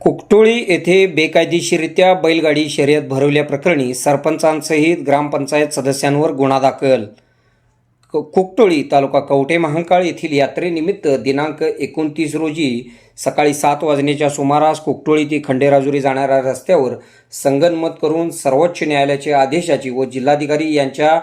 कुकटोळी येथे बेकायदेशीरित्या बैलगाडी शर्यत भरवल्याप्रकरणी सरपंचांसहित ग्रामपंचायत सदस्यांवर गुन्हा दाखल. क- कुकटोळी तालुका कवठे महांकाळ येथील यात्रेनिमित्त दिनांक एकोणतीस रोजी सकाळी सात वाजण्याच्या सुमारास कुकटोळी ते खंडेराजुरी जाणाऱ्या रस्त्यावर संगनमत करून सर्वोच्च न्यायालयाच्या आदेशाची व जिल्हाधिकारी यांच्या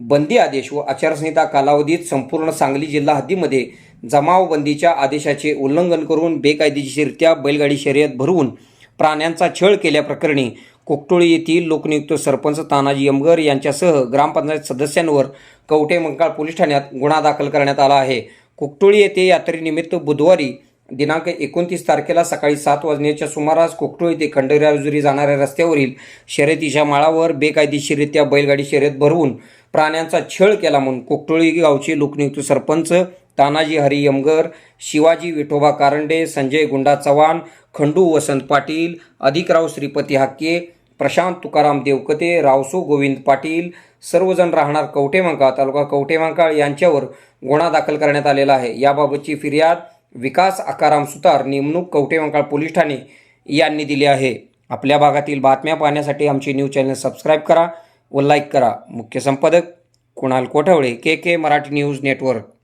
बंदी आदेश व आचारसंहिता कालावधीत संपूर्ण सांगली जिल्हा हद्दीमध्ये जमावबंदीच्या आदेशाचे उल्लंघन करून बेकायदेशीरित्या बैलगाडी शर्यत भरवून प्राण्यांचा छळ केल्याप्रकरणी कोकटोळी येथील लोकनियुक्त सरपंच तानाजी यमगर यांच्यासह ग्रामपंचायत सदस्यांवर कवठे मंकाळ पोलीस ठाण्यात गुन्हा दाखल करण्यात आला आहे. कोकटोळी येथे यात्रेनिमित्त बुधवारी दिनांक एकोणतीस तारखेला सकाळी सात वाजण्याच्या सुमारास कोकटोळी ते खंडेराजुरी जाणाऱ्या रस्त्यावरील शर्यतीच्या माळावर बेकायदेशीरित्या बैलगाडी शर्यत भरवून प्राण्यांचा छळ केला म्हणून कोकटोळी गावचे लोकनियुक्त सरपंच तानाजी हरी यमगर शिवाजी विठोबा कारंडे संजय गुंडा चव्हाण खंडू वसंत पाटील अधिकराव श्रीपती हाके प्रशांत तुकाराम देवकते रावसो गोविंद पाटील सर्वजण राहणार कवठेमंकाळ तालुका कवटेमांकाळ यांच्यावर गुन्हा दाखल करण्यात आलेला आहे. याबाबतची फिर्याद विकास आकाराम सुतार नेमणूक कवठेमंकाळ पोलीस ठाणे यांनी दिली आहे. आपल्या भागातील बातम्या पाहण्यासाठी आमचे न्यूज चॅनल सबस्क्राईब करा व लाईक करा. मुख्य संपादक Kunal Kothavale K K Marathi news network.